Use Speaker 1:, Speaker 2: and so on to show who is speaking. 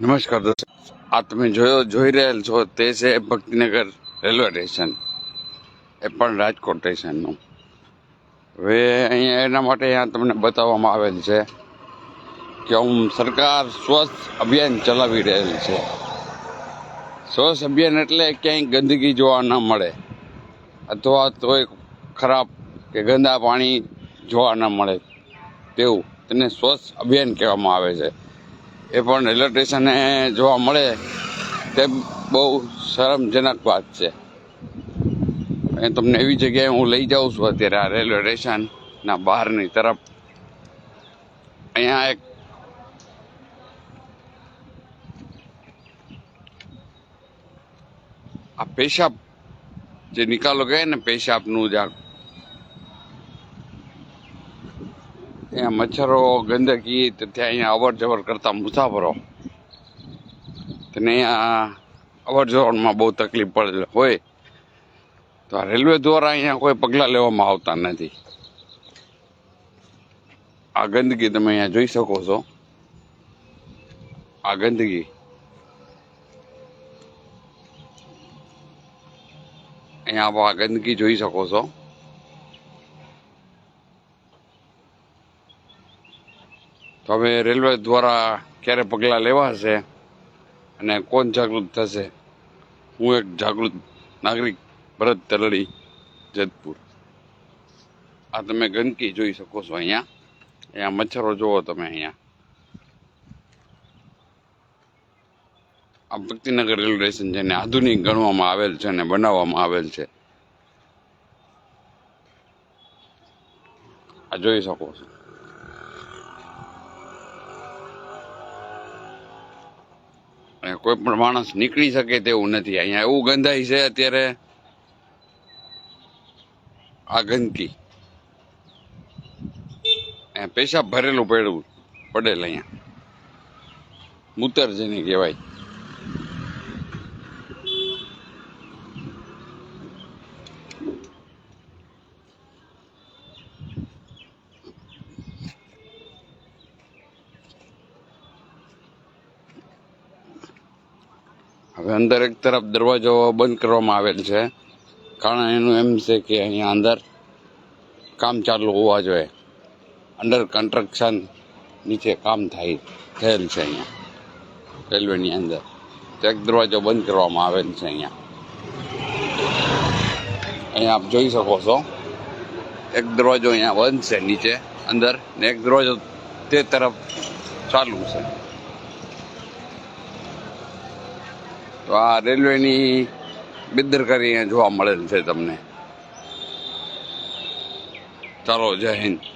Speaker 1: નમસ્કાર દોસ્તો આ તમે જોયો, જોઈ રહેલ છો તે છે ભક્તિનગર રેલવે સ્ટેશન. એ પણ રાજકોટ સ્ટેશનનું. હવે અહીંયા એના માટે અહીંયા તમને બતાવવામાં આવેલ છે કે હું સરકાર સ્વચ્છ અભિયાન ચલાવી રહેલ છે. સ્વચ્છ અભિયાન એટલે ક્યાંય ગંદકી જોવા ન મળે અથવા તોય ખરાબ કે ગંદા પાણી જોવા ન મળે તેવું તેને સ્વચ્છ અભિયાન કહેવામાં આવે છે. એ પણ રેલવે સ્ટેશને જોવા મળે, તે બહુ શરમજનક વાત છે. એ તમને એવી જગ્યાએ હું લઈ જાઉં છું અત્યારે આ રેલવે સ્ટેશનના બહારની તરફ. અહીંયા એક આ પેશાબ જે નિકાલો કહે ને પેશાબનું જ આ અહીંયા મચ્છરો, ગંદકી, તો ત્યાં અહીંયા અવર જવર કરતા મુસાફરો. તેને અહીંયા અવર જવરમાં બહુ તકલીફ પડે હોય, તો આ રેલવે દ્વારા અહીંયા કોઈ પગલાં લેવામાં આવતા નથી. આ ગંદકી તમે અહીંયા જોઈ શકો છો. આ ગંદકી. અહીંયા આપ આ ગંદકી જોઈ શકો છો. તો હવે રેલવે દ્વારા ક્યારે પગલાં લેવાશે અને કોણ જાગૃત થશે? હું એક જાગૃત નાગરિક, ભરત તલડી જેતપુર. આ તમે ગંદકી જોઈ શકો છો અહીંયા. અહીંયા મચ્છરો જુઓ તમે અહીંયા. આ ભક્તિનગર રેલવે સ્ટેશન છે ને આધુનિક ગણવામાં આવેલ છે અને બનાવવામાં આવેલ છે. આ જોઈ શકો છો. કોઈ પણ માણસ નીકળી શકે તેવું નથી. અહીંયા એવું ગંધાય છે અત્યારે આ ગંદકી. પેશાબ ભરેલું પડેલું પડેલ અહીંયા. મૂતર જેને કહેવાય. હવે અંદર એક તરફ દરવાજો બંધ કરવામાં આવેલ છે. કારણ એનું એમ છે કે અહીંયા અંદર કામ ચાલુ હોવા જોઈએ. અંડર કન્સ્ટ્રક્શન નીચે કામ થાય, થયેલ છે અહીંયા. રેલવેની અંદર. એક દરવાજો બંધ કરવામાં આવેલ છે અહીંયા. અહીંયા આપ જોઈ શકો છો. એક દરવાજો અહીંયા બંધ છે નીચે અંદર ને એક દરવાજો તે તરફ ચાલુ છે. તો આ રેલવેની બેદરકારી અહીંયા જોવા મળેલ છે તમને. ચાલો જય હિન્દ.